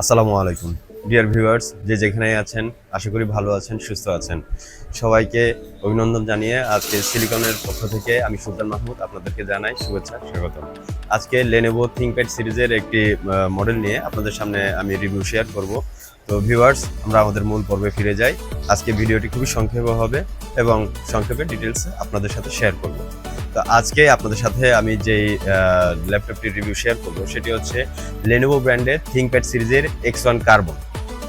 আসসালামু আলাইকুম। Dear viewers যে যেখানে আছেন, আশা করি ভালো আছেন, সুস্থ আছেন। সবাইকে অভিনন্দন জানিয়ে আজকে সিলিকনের পক্ষ থেকে আমি সুলতান মাহমুদ আপনাদেরকে জানাই শুভেচ্ছা, স্বাগতম। আজকে লেনেভো থিঙ্কপ্যাড সিরিজের একটি মডেল নিয়ে আপনাদের সামনে আমি রিভিউ শেয়ার করব। তো ভিউয়ার্স আমরা আমাদের মূল পর্বে ফিরে যাই। আজকে ভিডিওটি খুবই সংক্ষেপে হবে এবং সংক্ষেপে ডিটেলস আপনাদের সাথে শেয়ার করব। তো আজকে আপনাদের সাথে আমি যেই ল্যাপটপটির রিভিউ শেয়ার করব, সেটি হচ্ছে লেনোভো ব্র্যান্ডের থিঙ্কপ্যাড সিরিজের এক্স ওয়ান কার্বন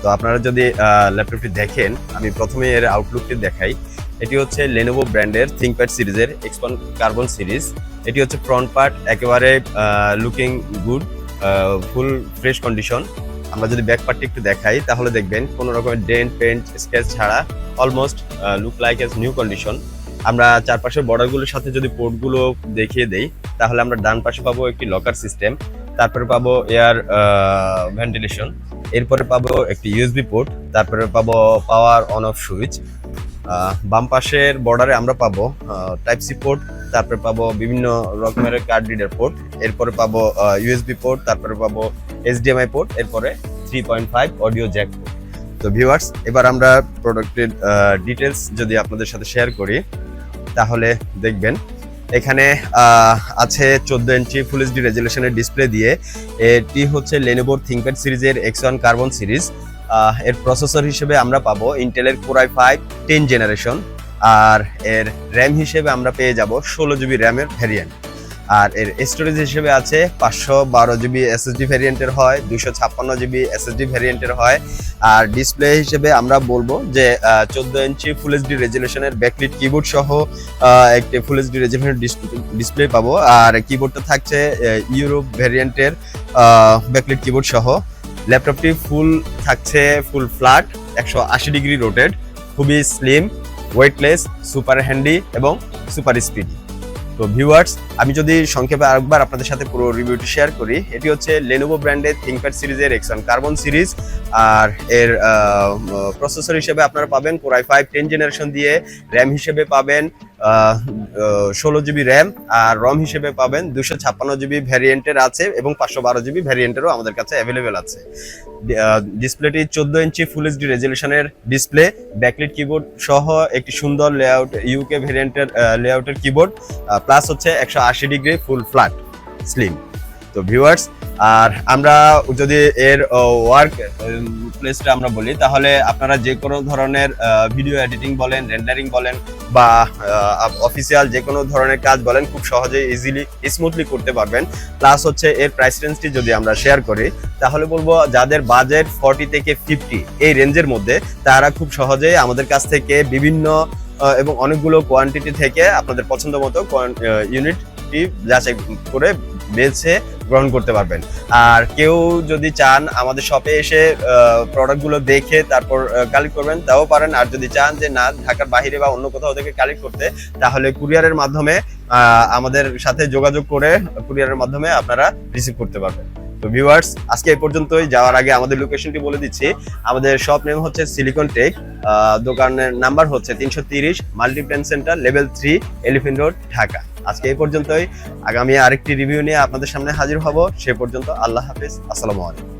তো আপনারা যদি ল্যাপটপটি দেখেন, আমি প্রথমে এর আউটলুকটি দেখাই। এটি হচ্ছে লেনোভো ব্র্যান্ডের থিংপ্যাড সিরিজের এক্স ওয়ান কার্বন সিরিজ। এটি হচ্ছে ফ্রন্ট পার্ট একেবারে looking good full fresh condition আমরা যদি ব্যাক পার্টটি একটু দেখাই, তাহলে দেখবেন কোনো রকমের ডেন্ট পেন্ট স্কেচ ছাড়া almost look like as new condition আমরা চারপাশের বর্ডারগুলোর সাথে যদি পোর্টগুলো দেখিয়ে দেই, তাহলে আমরা ডান পাশে পাবো একটি লকার সিস্টেম তারপরে পাবো এয়ার ভেন্টিলেশন এরপরে পাবো একটি ইউএসবি পোর্ট তারপরে পাবো পাওয়ার অন অফ সুইচ বাম পাশের বর্ডারে আমরা পাবো টাইপ সি পোর্ট তারপরে পাবো বিভিন্ন রকমের কার্ড রিডার পোর্ট এরপরে পাবো ইউএসবি পোর্ট তারপরে পাবো এইচডিএমআই পোর্ট এরপরে three point five audio jack তো ভিউয়ার্স এবার আমরা প্রোডাক্টের ডিটেলস যদি আপনাদের সাথে শেয়ার করি, তাহলে দেখবেন, এখানে আছে চোদ্দ ইঞ্চি ফুল এইচডি রেজুলেশনের ডিসপ্লে দিয়ে, এটি হচ্ছে লেনোভোর থিংকপ্যাড সিরিজের এক্স ওয়ান কার্বন সিরিজ। এর প্রসেসর হিসেবে আমরা পাবো ইন্টেলের core i five ten generation আর এর র্যাম হিসেবে আমরা পেয়ে যাব ষোলো জিবি র্যামের ভ্যারিয়েন্ট আর এর স্টোরেজ হিসেবে আছে পাঁচশো বারো জিবি এসএসডি ভ্যারিয়েন্টের হয় দুশো ছাপ্পান্ন জিবি এসএসডি ভ্যারিয়েন্টের হয়। আর ডিসপ্লে হিসেবে আমরা বলব যে চোদ্দ ইঞ্চি ফুল এইচডি রেজুলেশনের ব্যাকলিট কিবোর্ড সহ একটি ফুল এইচডি রেজুলেশনের ডিসপ্লে পাবো। আর কিবোর্ডটা থাকছে ইউরোপ ভ্যারিয়েন্টের ব্যাকলিট কিবোর্ড সহ। ল্যাপটপটি ফুল থাকছে ফুল ফ্ল্যাট, একশো আশি ডিগ্রি রোটেড, খুবই স্লিম ওয়েটলেস সুপার হ্যান্ডি এবং সুপার স্পিডি তো ভিউয়ার্স আমি যদি সংক্ষেপে আরেকবার আপনাদের সাথে পুরো রিভিউটি শেয়ার করি, এটি হচ্ছে লেনোভো ব্র্যান্ডের থিংকপ্যাড সিরিজের এক্সন কার্বন সিরিজ। আর এর প্রসেসর হিসেবে আপনারা পাবেন core i five ten generation দিয়ে র্যাম হিসেবে পাবেন ষোলো জিবি র্যাম আর রম হিসেবে পাবেন দুশো ছাপ্পান্ন জিবি ভ্যারিয়েন্টের আছে এবং পাঁচশো বারো জিবি ভ্যারিয়েন্টেরও আমাদের কাছে অ্যাভেলেবেল আছে। ডিসপ্লেটি চোদ্দ ইঞ্চি ফুল এইচডি রেজলিউশনের ডিসপ্লে ব্যাকলিট কিবোর্ড সহ একটি সুন্দর লেআউট ইউকে ভ্যারিয়েন্টের লেআউটের কিবোর্ড প্লাস হচ্ছে একশো আশি ডিগ্রি ফুল ফ্ল্যাট স্লিম তো ভিউয়ার্স আর আমরা যদি এর ওয়ার্ক প্লেসটা আমরা বলি, তাহলে আপনারা যে কোনো ধরনের ভিডিও এডিটিং বলেন রেন্ডারিং বলেন, বা অফিসিয়াল যে কোনো ধরনের কাজ বলেন, খুব সহজেই ইজিলি স্মুথলি করতে পারবেন। প্লাস হচ্ছে এর প্রাইস রেঞ্জটি যদি আমরা শেয়ার করি, তাহলে বলব যাদের বাজেট ফর্টি থেকে ফিফটি এই রেঞ্জের মধ্যে, তারা খুব সহজেই আমাদের কাছ থেকে বিভিন্ন এবং অনেকগুলো কোয়ান্টিটি থেকে আপনাদের পছন্দ মতো ইউনিটটি যাচাই করে বেছে গ্রহণ করতে পারবেন। আর কেউ যদি চান আমাদের শপে এসে প্রোডাক্টগুলো দেখে তারপর কালেক্ট করবেন, তাও পারেন। আর যদি চান যে না, ঢাকার বাইরে বা অন্য কোথাও থেকে কালেক্ট করতে, তাহলে কুরিয়ারের মাধ্যমে আমাদের সাথে যোগাযোগ করে কুরিয়ারের মাধ্যমে আপনারা রিসিভ করতে পারবেন। তো ভিউয়ার্স আজকে এই পর্যন্তই। যাওয়ার আগে আমাদের লোকেশনটি বলে দিচ্ছি। আমাদের শপ নেম হচ্ছে সিলিকন টেক দোকানের নাম্বার হচ্ছে তিনশো তিরিশ Multiplan center level three elephant road Dhaka. আজকে এই পর্যন্তই। আগামী আরেকটি রিভিউ নিয়ে আপনাদের সামনে হাজির হব। সে পর্যন্ত আল্লাহ হাফিজ। আসসালামু আলাইকুম।